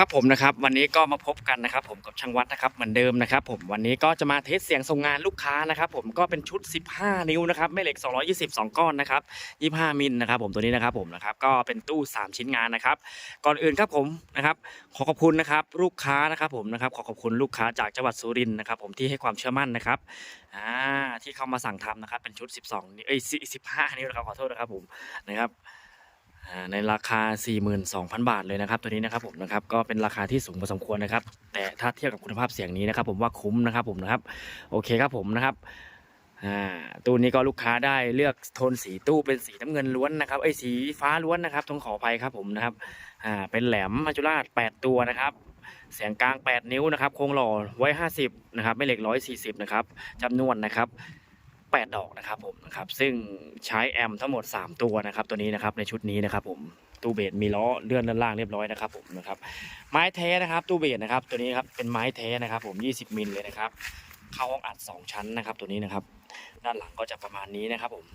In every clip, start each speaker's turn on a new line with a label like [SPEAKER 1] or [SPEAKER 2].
[SPEAKER 1] ครับผมนะครับวันนี้ก็มาพบกันนะครับ ผมกับช่างวัดนะครับเหมือนเดิมนะครับ ผมวันนี้ก็จะมาเทสเสียงส่งงานลูกค้านะครับ ผมก็เป็นชุด 15 นิ้วนะครับแม่เหล็ก 220 2 ก้อนนะครับ 25 มิลนะครับ ผมตัวนี้นะครับผมนะครับก็เป็นตู้ 3 ชิ้นงานนะครับ ก่อนอื่นครับผมนะครับ ขอขอบคุณนะครับลูกค้านะครับ ผมนะครับขอขอบคุณลูกค้าจากจังหวัดสุรินทร์นะครับ ผมที่ให้ความเชื่อมั่นนะครับอ่าที่เข้ามาสั่งทำนะครับเป็นชุด 12นิ้วเอ้ย15 นิ้วนะครับขอโทษนะครับผมนะครับ ในราคา 42,000 บาทเลยนะครับตัวนี้นะครับผมนะครับก็เป็นราคาที่สูงพอสมควรนะครับ แต่ถ้าเทียบกับคุณภาพเสียงนี้นะครับ ผมว่าคุ้มนะครับผมนะครับโอเคครับผมนะครับตู้นี้ก็ลูกค้าได้เลือกโทนสีตู้เป็นสีน้ำเงินล้วนนะครับไอ้สีฟ้าล้วนนะครับต้องขออภัยครับผมนะครับเป็นแหลมมัจจุราช 8 ตัวนะครับเสียงกลาง 8 นิ้วนะครับโครงหล่อไว้ 50นะครับไม่เหล็ก 140นะครับจำนวนนะครับ 8 ดอกนะครับผมนะครับซึ่งใช้แอมทั้งหมด 3 ตัวนะครับตัวนี้นะครับในชุดนี้นะครับผมตู้เบสมีล้อเลื่อนด้านล่างเรียบร้อยนะครับผมนะครับไม้แท้นะครับตู้เบสนะครับตัวนี้ครับเป็นไม้แท้นะครับผม 20 มิลเลยนะครับเข้าห้องอัด 2 ชั้นนะครับตัวนี้นะครับด้านหลังก็จะประมาณนี้นะครับผม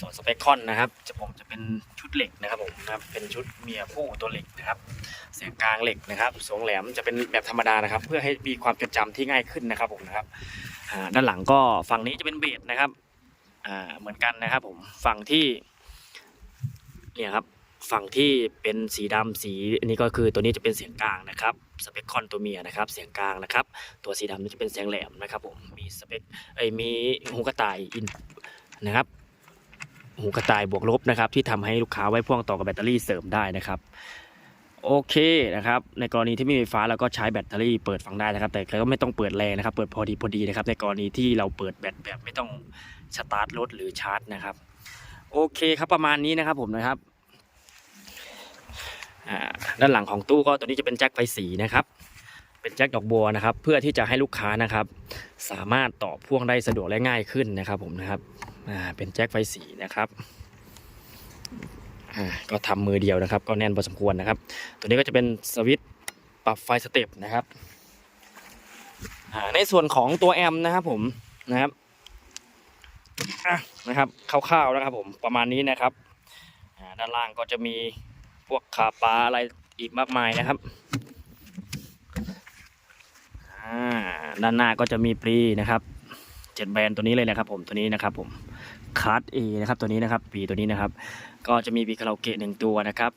[SPEAKER 1] ส่วนสเปคคอนนะครับจะผมจะเป็นชุดเหล็กนะครับผมนะครับเป็นชุดเมียผู้ตัวเหล็กนะครับเสียงกลางเหล็กนะครับทรงแหลมจะเป็นแบบธรรมดานะครับ เพื่อให้มีความจดจำที่ง่ายขึ้นนะครับผมนะครับ ด้านหลังก็ฝั่งนี้จะเป็นเบสนะครับอ่าเหมือนกันนะครับผมฝั่งที่เนี่ยครับฝั่งที่เป็นสีดำสีอันนี้ก็คือตัวนี้จะเป็นเสียงกลางนะครับสเปคคอนตัวเมียนะครับเสียงกลางนะครับ ตัวสีดำนี่จะเป็นเสียงแหลมนะครับผมมีสเปคเอ้ยมีหูกระต่ายอินนะครับหูกระต่ายบวกลบนะครับที่ทำให้ลูกค้าไว้พ่วงต่อกับแบตเตอรี่เสริมได้นะครับ โอเคนะครับในกรณีที่ไม่มีไฟฟ้าเราก็ใช้แบตเตอรี่เปิดฟังได้นะครับ แต่ก็ไม่ต้องเปิดแรงนะครับ เปิดพอดีพอดีนะครับ ในกรณีที่เราเปิดแบตแบบไม่ต้องสตาร์ทรถหรือชาร์จนะครับ โอเคครับประมาณนี้นะครับผมนะครับด้านหลังของตู้ก็ตัวนี้จะเป็นแจ็คไฟสีนะครับ เป็นแจ็คดอกบัวนะครับ เพื่อที่จะให้ลูกค้านะครับ สามารถต่อพ่วงได้สะดวกและง่ายขึ้นนะครับผมนะครับเป็นแจ็คไฟสีนะครับ อ่าก็ทำมือเดียวนะครับ ก็แน่นพอสมควรนะครับ ตัวนี้ก็จะเป็นสวิตช์ปรับไฟสเต็ปนะครับในส่วนของตัวแอมนะครับผมนะครับนะครับคร่าวๆนะครับผมประมาณนี้นะครับด้านล่างก็จะมีพวกขาปลาอะไรอีกมากมายนะครับด้านหน้าก็จะมีปรีนะครับเจ็ดแบรนด์ตัวนี้เลยนะครับผมตัวนี้นะครับผมคาร์ดเอนะครับตัวนี้นะครับปีตัวนี้นะครับ ก็จะมีปีคาราโอเกะหนึ่งตัวนะครับ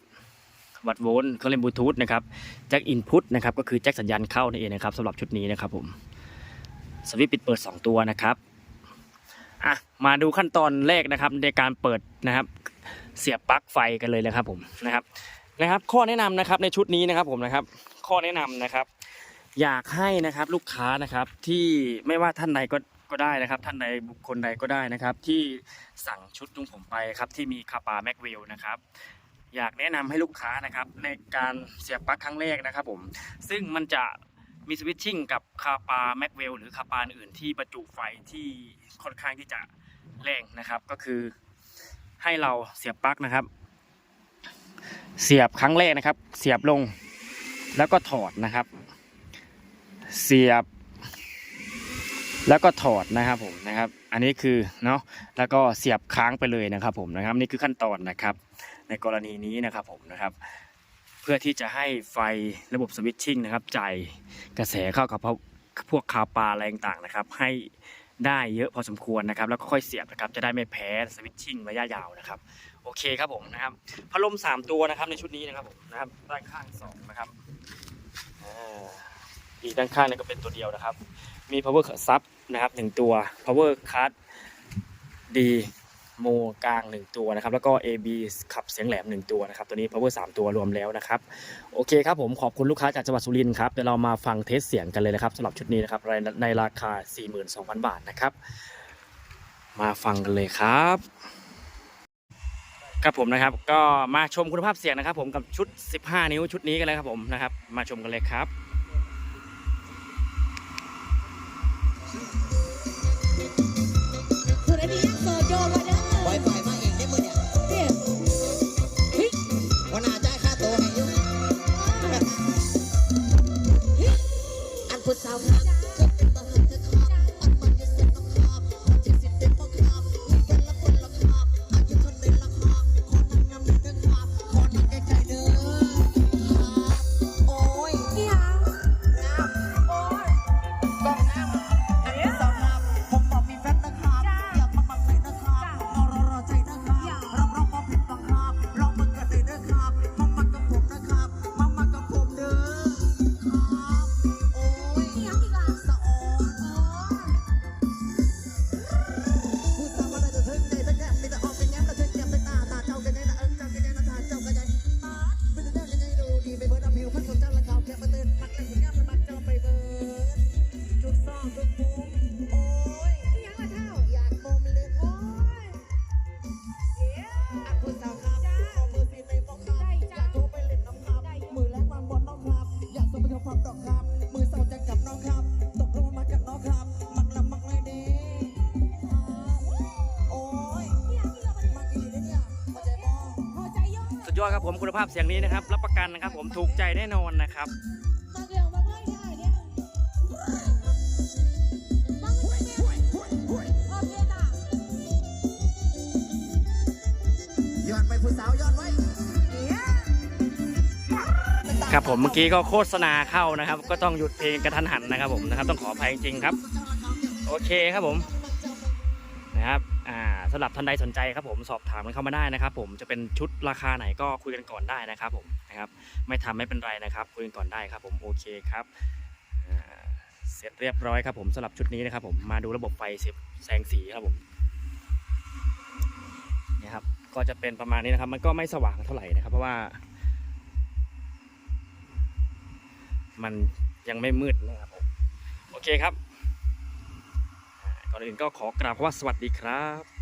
[SPEAKER 1] วัดโวลต์เครื่องเล่นบลูทูธนะครับแจ็คอินพุตนะครับก็คือแจ็คสัญญาณเข้านั่นเองนะครับสำหรับชุดนี้นะครับผมสวิตช์ปิดเปิด 2 ตัวนะครับอะมาดูขั้นตอนแรกนะครับในการเปิดนะครับ เสียบปลั๊กไฟกันเลยนะครับผมนะครับนะครับ ข้อแนะนำนะครับในชุดนี้นะครับผมนะครับ ข้อแนะนำนะครับ อยากให้นะครับลูกค้านะครับที่ไม่ว่าท่านใดก็ ก็ได้นะครับ ท่านใดบุคคลใดก็ได้นะครับ ที่สั่งชุดนุ่งผมไปครับที่มีคาปาแม็กวิลนะครับอยากแนะนำให้ลูกค้านะครับในการเสียบปลั๊กครั้งแรกนะครับผมซึ่งมันจะมีสวิตชิ่งกับคาปาแม็กเวลหรือคาปาอื่นที่บรรจุไฟที่ค่อนข้างที่จะแรงนะครับ ก็คือให้เราเสียบปลั๊กนะครับ เสียบครั้งแรกนะครับ เสียบลงแล้วก็ถอดนะครับ เสียบ แล้วก็ถอดนะครับผมนะครับ อันนี้คือเนาะแล้วก็เสียบค้างไปเลยนะครับ ผมนะครับนี่คือขั้นตอนนะครับ ในกรณีนี้นะครับผมนะครับ เพื่อที่จะให้ไฟระบบสวิตชิ่งนะครับจ่ายกระแสเข้ากับพวกคาปาอะไรต่างๆนะครับ ให้ได้เยอะพอสมควรนะครับ แล้วก็ค่อยเสียบนะครับ จะได้ไม่แพ้สวิตชิ่งระยะยาวนะครับ โอเคครับผมนะครับพัดลมสามตัวนะครับในชุดนี้นะครับผมนะครับด้านข้างสองนะครับอีกด้านข้างนี่ก็เป็นตัวเดียวนะครับ มี power sub นะครับหนึ่งตัว power card D โมกลางหนึ่งตัวนะครับ แล้วก็ AB ขับเสียงแหลมหนึ่งตัวนะครับ ตัวนี้ power 3 ตัวรวมแล้วนะครับ โอเคครับผมขอบคุณลูกค้าจากจังหวัดสุรินทร์ครับ เดี๋ยวเรามาฟังเทสเสียงกันเลยนะครับสำหรับชุดนี้นะครับในในราคา 42,000 บาทนะครับ มาฟังกันเลยครับ ครับผมนะครับก็มาชมคุณภาพเสียงนะครับ ผมกับชุด 15 นิ้วชุดนี้กันเลยครับผมนะครับ มาชมกันเลยครับ
[SPEAKER 2] คุณอันนี้ยังโซโยมาเด้อ
[SPEAKER 3] ไวไฟมาเองได้มือเนี่ย
[SPEAKER 2] เนี่ยเฮ้ย
[SPEAKER 3] วันหน้าจ่ายค่าตัวให้อยุ่ อันพุทธสาวครับ
[SPEAKER 1] ยอดครับผมคุณภาพเสียงนี้นะครับ รับประกันนะครับผมถูกใจแน่นอนนะครับ
[SPEAKER 2] ย้อ
[SPEAKER 3] นไปผู้สาวย้อนไว้
[SPEAKER 1] ครับผมเมื่อกี้ก็โฆษณาเข้านะครับ ก็ต้องหยุดเพลงกระทันหันนะครับผมนะครับ ต้องขออภัยจริงๆครับ โอเคครับผมนะครับ สำหรับท่านใดสนใจครับผมสอบถามกันเข้ามาได้นะครับผมจะเป็นชุดราคาไหนก็คุยกันก่อนได้นะครับผมนะครับไม่ทำไม่เป็นไรนะครับ คุยกันก่อนได้ครับผมโอเคครับเสร็จเรียบร้อยครับผมสำหรับชุดนี้นะครับผมมาดูระบบไฟแสงสีครับผมนี่ครับก็จะเป็นประมาณนี้นะครับ มันก็ไม่สว่างเท่าไหร่นะครับ เพราะว่า มันยังไม่มืดนะครับผมโอเคครับก่อนอื่นก็ขอกราบว่าสวัสดีครับ